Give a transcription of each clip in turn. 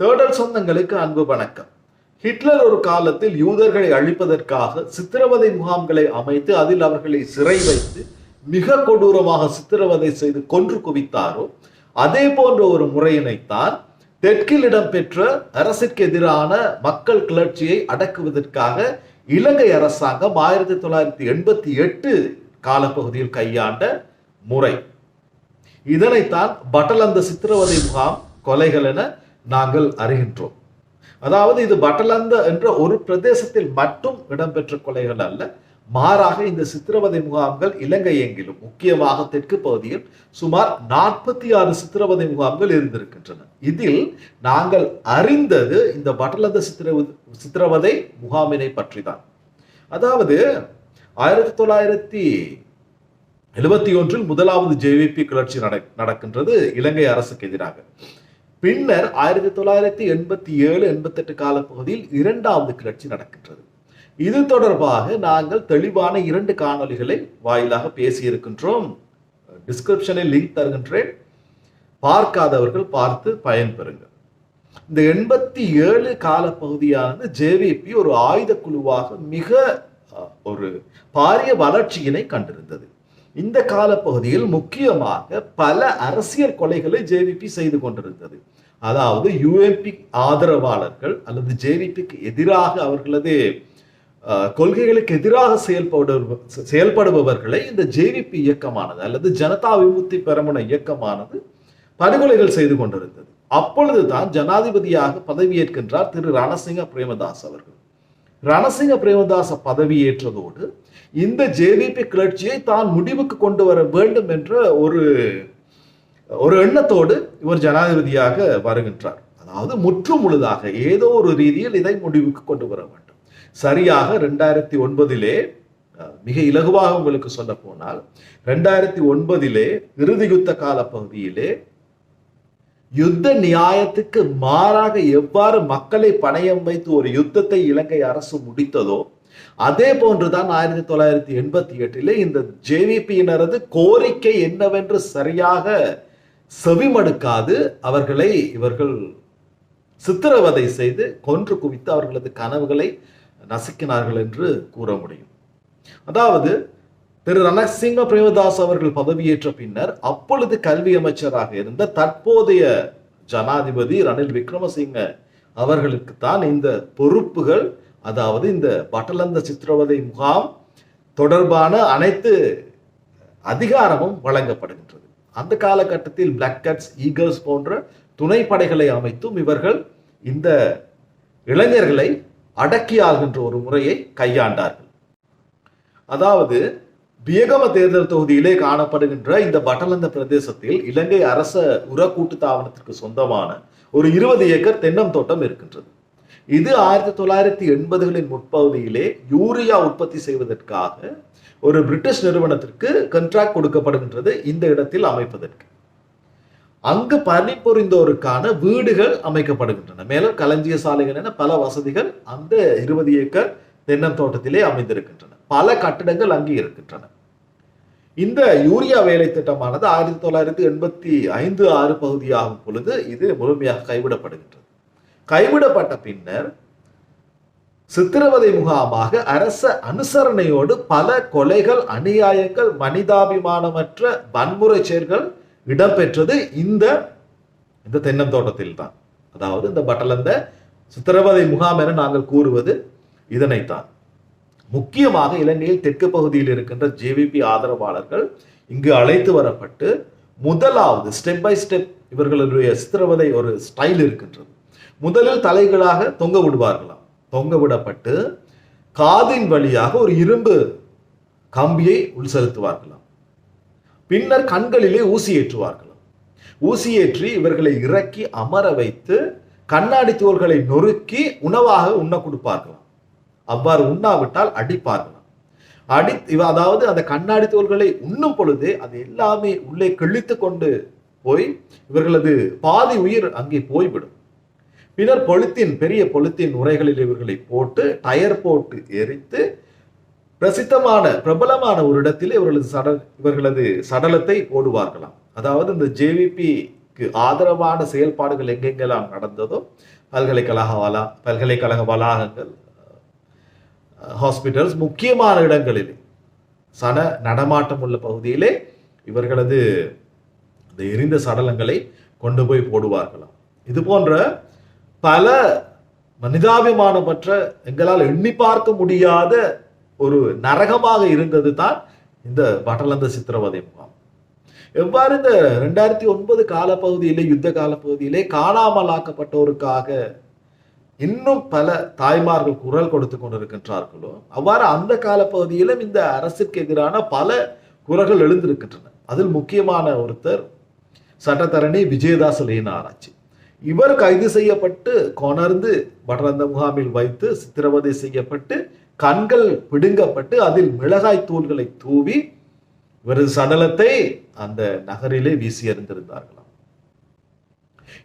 தேடல் சொந்தங்களுக்கு அன்பு வணக்கம். ஹிட்லர் ஒரு காலத்தில் யூதர்களை அழிப்பதற்காக சித்திரவதை முகாம்களை அமைத்து அதில் அவர்களை சிறை வைத்து மிக கொடூரமாக சித்திரவதை செய்து கொன்று குவித்தாரோ அதே போன்ற ஒரு முறையினைத்தான் தெற்கில் இடம்பெற்ற அரசிற்கு எதிரான மக்கள் கிளர்ச்சியை அடக்குவதற்காக இலங்கை அரசாங்கம் ஆயிரத்தி தொள்ளாயிரத்தி எண்பத்தி எட்டு காலப்பகுதியில் கையாண்ட முறை. இதனைத்தான் பட்டலந்த சித்திரவதை முகாம் கொலைகள் என நாங்கள் அறிகின்றோம். அதாவது இது பட்டலந்த என்ற ஒரு பிரதேசத்தில் மட்டும் இடம்பெற்ற கொலைகள் அல்ல மாறாக இந்த சித்திரவதை முகாம்கள் இலங்கை எங்கிலும் முக்கியமாக தெற்கு பகுதியில் சுமார் நாற்பத்தி ஆறு சித்திரவதை முகாம்கள் இருந்திருக்கின்றன. இதில் நாங்கள் அறிந்தது இந்த பட்டலந்த சித்திரவதை சித்திரவதை முகாமினை பற்றி தான் அதாவது ஆயிரத்தி தொள்ளாயிரத்தி எழுபத்தி ஒன்றில் முதலாவது ஜேவிபி கிளர்ச்சி நட- நடக்கின்றது இலங்கை அரசுக்கு எதிராக. பின்னர் ஆயிரத்தி தொள்ளாயிரத்தி எண்பத்தி ஏழு எண்பத்தெட்டு காலப்பகுதியில் இரண்டாவது கிளர்ச்சி நடக்கின்றது. இது தொடர்பாக நாங்கள் தெளிவான இரண்டு காணொளிகளை வாயிலாக பேசியிருக்கின்றோம். டிஸ்கிரிப்ஷனில் லிங்க் தருகின்றேன். பார்க்காதவர்கள் பார்த்து பயன்பெறுங்கள். இந்த எண்பத்தி ஏழு காலப்பகுதியானது ஜேவிபி ஒரு ஆயுத குழுவாக மிக ஒரு பாரிய வளர்ச்சியினை கண்டிருந்தது. இந்த காலப்பகுதியில் முக்கியமாக பல அரசியல் கொலைகளை ஜேவிபி செய்து கொண்டிருந்தது. அதாவது யுஎம்பி ஆதரவாளர்கள் அல்லது ஜேவிபிக்கு எதிராக அவர்களது கொள்கைகளுக்கு எதிராக செயல்படு செயல்படுபவர்களை இந்த ஜேவிபி இயக்கமானது அல்லது ஜனதா விமுக்தி பெரமுன இயக்கமானது படுகொலைகள் செய்து கொண்டிருந்தது. அப்பொழுதுதான் ஜனாதிபதியாக பதவியேற்கின்றார் திரு ரணசிங்க பிரேமதாஸ் அவர்கள். ரணசிங்க பிரேமதாச பதவியேற்றதோடு இந்த ஜேவிபி கிளர்ச்சியை தான் முடிவுக்கு கொண்டு வர வேண்டும் என்ற ஒரு ஒரு எண்ணத்தோடு இவர் ஜனாதிபதியாக வருகின்றார். அதாவது முற்று முழுதாக ஏதோ ஒரு ரீதியில் இதை முடிவுக்கு கொண்டு வர வேண்டும். சரியாக ரெண்டாயிரத்தி ஒன்பதிலே மிக இலகுவாக உங்களுக்கு சொல்ல போனால் ரெண்டாயிரத்தி ஒன்பதிலே இறுதி யுத்த கால பகுதியிலே யுத்த நியாயத்துக்கு மாறாக எவ்வாறு மக்களை பணயம் வைத்து ஒரு யுத்தத்தை இலங்கை அரசு முடித்ததோ அதே போன்றுதான் ஆயிரத்தி தொள்ளாயிரத்தி எண்பத்தி எட்டில் இந்த ஜேவிபியினரது கோரிக்கை என்னவென்று சரியாக செவிமடுக்காது. அவர்களை இவர்கள் சித்திரவதை செய்து கொன்று குவித்து அவர்களது கனவுகளை நசுக்கினார்கள் என்று கூற முடியும். அதாவது திரு ரணசிங்க பிரேமதாஸ் அவர்கள் பதவியேற்ற பின்னர் அப்பொழுது கல்வி அமைச்சராக இருந்த தற்போதைய ஜனாதிபதி ரணில் விக்ரமசிங்க அவர்களுக்கு தான் இந்த பொறுப்புகள் அதாவது இந்த பட்டலந்த சித்திரவதை முகாம் தொடர்பான அனைத்து அதிகாரமும் வழங்கப்படுகின்றது. அந்த காலகட்டத்தில் பிளாக் கட்ஸ் போன்ற துணைப்படைகளை அமைத்தும் இவர்கள் இந்த இளைஞர்களை அடக்கி ஆள்கின்ற ஒரு முறையை கையாண்டார்கள். அதாவது பியகம தேர்தல் தொகுதியிலே காணப்படுகின்ற இந்த பட்டலந்த பிரதேசத்தில் இலங்கை அரச உர கூட்டுத்தாபனத்திற்கு சொந்தமான ஒரு இருபது ஏக்கர் தென்னம் தோட்டம் இருக்கின்றது. இது ஆயிரத்தி தொள்ளாயிரத்தி எண்பதுகளின் முற்பகுதியிலே யூரியா உற்பத்தி செய்வதற்காக ஒரு பிரிட்டிஷ் நிறுவனத்திற்கு கண்ட்ராக்ட் கொடுக்கப்படுகின்றது இந்த இடத்தில் அமைப்பதற்கு. அங்கு பணிபுரிந்தோருக்கான வீடுகள் அமைக்கப்படுகின்றன. மேலும் களஞ்சிய சாலைகள் என பல வசதிகள் அந்த இருபது ஏக்கர் தென்னம் தோட்டத்திலே அமைந்திருக்கின்றன. பல கட்டிடங்கள் அங்கே இருக்கின்றன. இந்த யூரியா வேலை திட்டமானது ஆயிரத்தி தொள்ளாயிரத்தி எண்பத்தி ஐந்து ஆறு பகுதியாகும் பொழுது இது முழுமையாக கைவிடப்படுகின்றது. கைவிடப்பட்ட பின்னர் சித்திரவதை முகாமாக அரச அனுசரணையோடு பல கொலைகள் அநியாயங்கள் மனிதாபிமானமற்ற வன்முறை செயல்கள் இடம்பெற்றது இந்த இந்த தென்னந்தோட்டத்தில் தான் அதாவது இந்த பட்டலந்த சித்திரவதை முகாம் என நாங்கள் கூறுவது இதனைத்தான். முக்கியமாக இலங்கையில் தெற்கு பகுதியில் இருக்கின்ற ஜேவிபி ஆதரவாளர்கள் இங்கு அழைத்து வரப்பட்டு முதலாவது ஸ்டெப் பை ஸ்டெப் இவர்களுடைய சித்திரவதை ஒரு ஸ்டைல் இருக்கின்றது. முதலில் தலைகளாக தொங்க விடுவார்களாம். தொங்க விடப்பட்டு காதின் வழியாக ஒரு இரும்பு கம்பியை உள் செலுத்துவார்களாம் பின்னர் கண்களிலே ஊசி ஏற்றுவார்களாம். ஊசி ஏற்றி இவர்களை இறக்கி அமர வைத்து கண்ணாடி தோள்களை நொறுக்கி உணவாக உண்ண கொடுப்பார்களாம். அவ்வாறு உண்ணாவிட்டால் அடிப்பார்கள். அடி இவ- அதாவது அந்த கண்ணாடி தோள்களை உண்ணும் பொழுது அது எல்லாமே உள்ளே கிழித்து கொண்டு போய் இவர்களது பாதி உயிர் அங்கே போய்விடும். பின்னர் பொழுத்தின் பெரிய பொழுத்தின் உரைகளில் இவர்களை போட்டு டயர் போட்டு எரித்து பிரசித்தமான பிரபலமான ஒரு இடத்தில் இவர்களது சடல் இவர்களது சடலத்தை போடுவார்களாம் அதாவது இந்த ஜேவிபிக்கு ஆதரவான செயல்பாடுகள் எங்கெங்கெல்லாம் நடந்ததோ பல்கலைக்கழக வளா பல்கலைக்கழக வளாகங்கள் ஹாஸ்பிட்டல்ஸ் முக்கியமான இடங்களிலே. சன நடமாட்டம் உள்ள பகுதியிலே இவர்களது இந்த எரிந்த சடலங்களை கொண்டு போய் போடுவார்களாம். இது போன்ற பல மனிதாபிமானமற்ற எங்களால் எண்ணி பார்க்க முடியாத ஒரு நரகமாக இருந்தது தான் இந்த பட்டலந்த சித்திரவதை முகாம். எவ்வாறு இந்த ரெண்டாயிரத்தி ஒன்பது காலப்பகுதியிலே யுத்த காலப்பகுதியிலே காணாமலாக்கப்பட்டோருக்காக இன்னும் பல தாய்மார்கள் குரல் கொடுத்து கொண்டிருக்கின்றார்களோ அவ்வாறு அந்த கால பகுதியிலும் இந்த அரசுக்கு எதிரான பல குரல்கள் எழுந்திருக்கின்றன. அதில் முக்கியமான ஒருத்தர் சட்டத்தரணி விஜயதாஸ் லேனாராய்ச்சி இவர் கைது செய்யப்பட்டு கொணர்ந்து வடரந்த முகாமில் வைத்து சித்திரவதை செய்யப்பட்டு கண்கள் பிடுங்கப்பட்டு அதில் மிளகாய் தூள்களை தூவி இவரது சடலத்தை அந்த நகரிலே வீசி எறிந்திருந்தார்களாம்.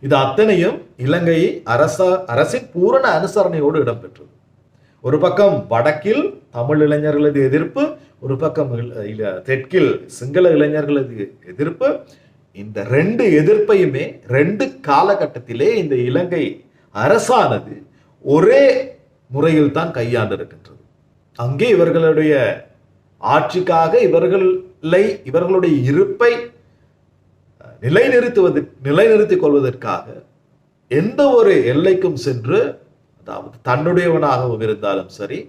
இது அத்தனையும் இலங்கை அரச அரசின் பூரண அனுசரணையோடு இடம்பெற்றது. ஒரு பக்கம் வடக்கில் தமிழ் இளைஞர்களது எதிர்ப்பு ஒரு பக்கம் தெற்கில் சிங்கள இளைஞர்களது எதிர்ப்பு. இந்த ரெண்டு எதிர்ப்பையுமே ரெண்டு காலகட்டத்திலே இந்த இலங்கை அரசானது ஒரே முறையில் தான் கையாண்டிருக்கின்றது. அங்கே இவர்களுடைய ஆட்சிக்காக இவர்களை இவர்களுடைய இருப்பை நிலைநிறுத்துவது நிலைநிறுத்திக் கொள்வதற்காக எந்த ஒரு எல்லைக்கும் சென்று அதாவது தன்னுடையவனாகவும் இருந்தாலும் சரி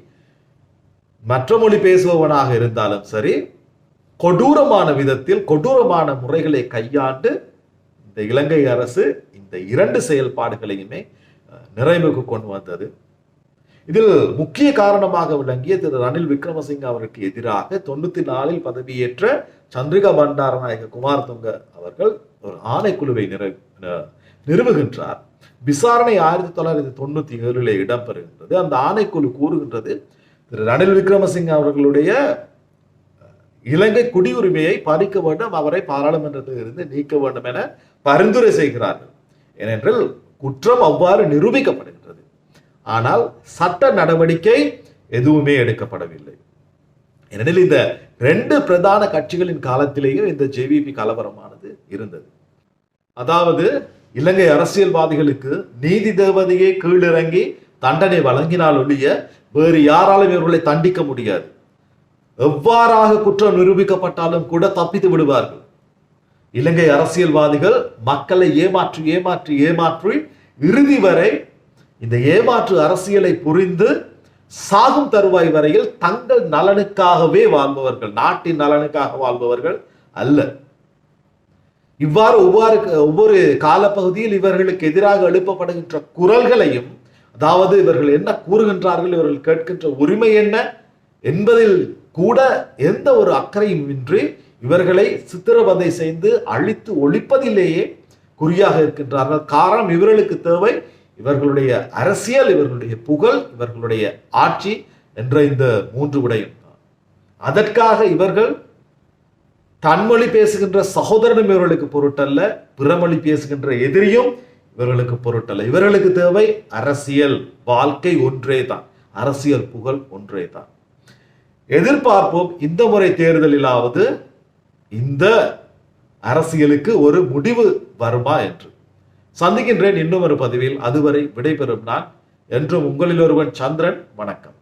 மற்ற மொழி பேசுபவனாக இருந்தாலும் சரி கொடூரமான விதத்தில் கொடூரமான முறைகளை கையாண்டு இந்த இலங்கை அரசு இந்த இரண்டு செயல்பாடுகளையுமே நிறைவுக்கு கொண்டு வந்தது. இதில் முக்கிய காரணமாக விளங்கிய திரு ரணில் விக்ரமசிங்க அவருக்கு எதிராக தொண்ணூத்தி நாலில் பதவியேற்ற சந்திரிகா பண்டாரநாயக குமாரதுங்க அவர்கள் ஒரு ஆணைக்குழுவை நிறுவுகின்றார். விசாரணை ஆயிரத்தி தொள்ளாயிரத்தி தொண்ணூத்தி ஏழுல இடம்பெறுகின்றது. அந்த ஆணைக்குழு கூறுகின்றது திரு ரணில் விக்ரமசிங்க அவர்களுடைய இலங்கை குடியுரிமையை பறிக்க வேண்டும் அவரை பாராளுமன்றத்தில் இருந்து நீக்க வேண்டும் என பரிந்துரை செய்கிறார்கள். ஏனென்றால் குற்றம் அவ்வாறு நிரூபிக்கப்படுகிறது ஆனால் சட்ட நடவடிக்கை எதுவுமே எடுக்கப்படவில்லை. ஏனெனில் இந்த ரெண்டு பிரதான கட்சிகளின் காலத்திலேயும் இந்த ஜேவிபி கலவரமானது இருந்தது. அதாவது இலங்கை அரசியல்வாதிகளுக்கு நீதி தேவதையை கீழிறங்கி தண்டனை வழங்கினால் ஒழிய வேறு யாராலும் இவர்களை தண்டிக்க முடியாது. எவ்வாறாக குற்றம் நிரூபிக்கப்பட்டாலும் கூட தப்பித்து விடுவார்கள். இலங்கை அரசியல்வாதிகள் மக்களை ஏமாற்றி ஏமாற்றி ஏமாற்றி இறுதி வரை இந்த ஏமாற்று அரசியலை புரிந்து சாகும் தருவாய் வரையில் தங்கள் நலனுக்காகவே வாழ்பவர்கள் நாட்டின் நலனுக்காக வாழ்பவர்கள் அல்ல. இவ்வாறு ஒவ்வொரு ஒவ்வொரு காலப்பகுதியில் இவர்களுக்கு எதிராக எழுப்பப்படுகின்ற குரல்களையும் அதாவது இவர்கள் என்ன கூறுகின்றார்கள் இவர்கள் கேட்கின்ற உரிமை என்ன என்பதில் கூட எந்த ஒரு அக்கறையும் இன்றி இவர்களை சித்திரவதை செய்து அழித்து ஒழிப்பதிலேயே குறியாக இருக்கின்றார்கள். காரணம் இவர்களுக்கு தேவை இவர்களுடைய அரசியல் இவர்களுடைய புகழ் இவர்களுடைய ஆட்சி என்ற இந்த மூன்று விடயம் தான் அதற்காக இவர்கள் தன்மொழி பேசுகின்ற சகோதரனும் இவர்களுக்கு பொருட்டல்ல பிறமொழி பேசுகின்ற எதிரியும் இவர்களுக்கு பொருட்டல்ல. இவர்களுக்கு தேவை அரசியல் வாழ்க்கை ஒன்றே தான் அரசியல் புகழ் ஒன்றே தான் எதிர்பார்ப்போம் இந்த முறை தேர்தலிலாவது இந்த அரசியலுக்கு ஒரு முடிவு வருமா என்று. சந்திக்கின்றேன் இன்னும் ஒரு பதிவில். அதுவரை விடைபெறும் நான் என்றும் உங்களில் ஒருவன் சந்திரன். வணக்கம்.